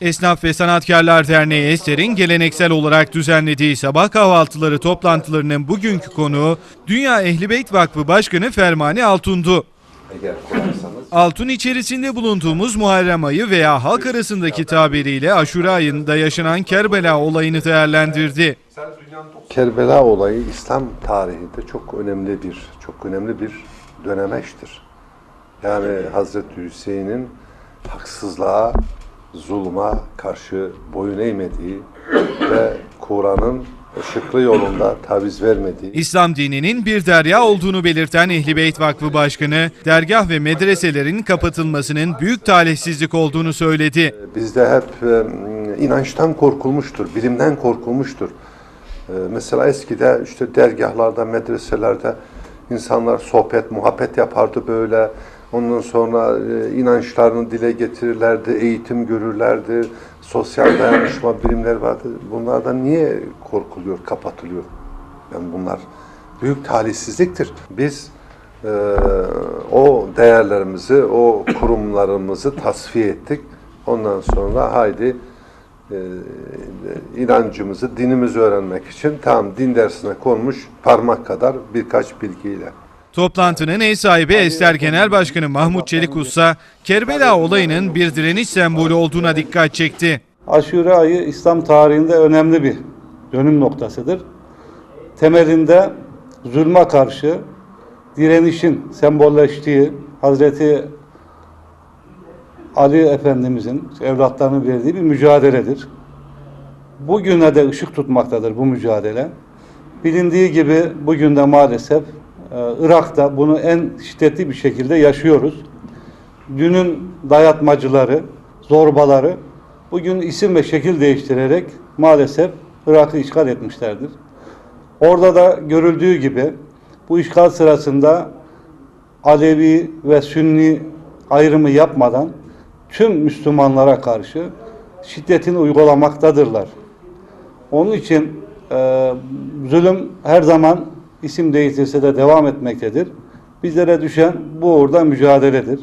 Esnaf ve Sanatkarlar Derneği Eser'in geleneksel olarak düzenlediği sabah kahvaltıları toplantılarının bugünkü konuğu Dünya Ehli Beyt Vakfı Başkanı Fermani Altun'du. Altun içerisinde bulunduğumuz Muharrem ayı veya halk arasındaki tabiriyle Aşura ayında yaşanan Kerbela olayını değerlendirdi. Kerbela olayı İslam tarihinde çok önemli bir, çok önemli bir dönemeçtir. Yani Hazreti Hüseyin'in haksızlığa, zulma karşı boyun eğmediği ve Kur'an'ın ışıklı yolunda taviz vermediği İslam dininin bir derya olduğunu belirten Ehli Beyt Vakfı Başkanı, dergah ve medreselerin kapatılmasının büyük talihsizlik olduğunu söyledi. Bizde hep e, inançtan korkulmuştur, bilimden korkulmuştur. E, mesela eskide işte dergahlarda, medreselerde insanlar sohbet, muhabbet yapardı böyle. Ondan sonra e, inançlarını dile getirirlerdi, eğitim görürlerdi. Sosyal dayanışma bilimler vardı. Bunlardan niye korkuluyor, kapatılıyor? Yani bunlar büyük talihsizliktir. Biz e, o değerlerimizi, o kurumlarımızı tasfiye ettik. Ondan sonra haydi e, inancımızı, dinimizi öğrenmek için tam din dersine konmuş parmak kadar birkaç bilgiyle. Toplantının ev sahibi Ester Genel Başkanı Mahmut Çelik Usta, Kerbela olayının bir direniş sembolü olduğuna dikkat çekti. Aşure ayı İslam tarihinde önemli bir dönüm noktasıdır. Temelinde zulme karşı direnişin sembolleştiği Hazreti Ali Efendimizin evlatlarının verdiği bir mücadeledir. Bugüne de ışık tutmaktadır bu mücadele. Bilindiği gibi bugün de maalesef Irak'ta bunu en şiddetli bir şekilde yaşıyoruz. Dünün dayatmacıları, zorbaları bugün isim ve şekil değiştirerek maalesef Irak'ı işgal etmişlerdir. Orada da görüldüğü gibi bu işgal sırasında Alevi ve Sünni ayrımı yapmadan tüm Müslümanlara karşı şiddetini uygulamaktadırlar. Onun için e, zulüm her zaman isim değiştirse de devam etmektedir. Bizlere düşen bu uğurda mücadeledir.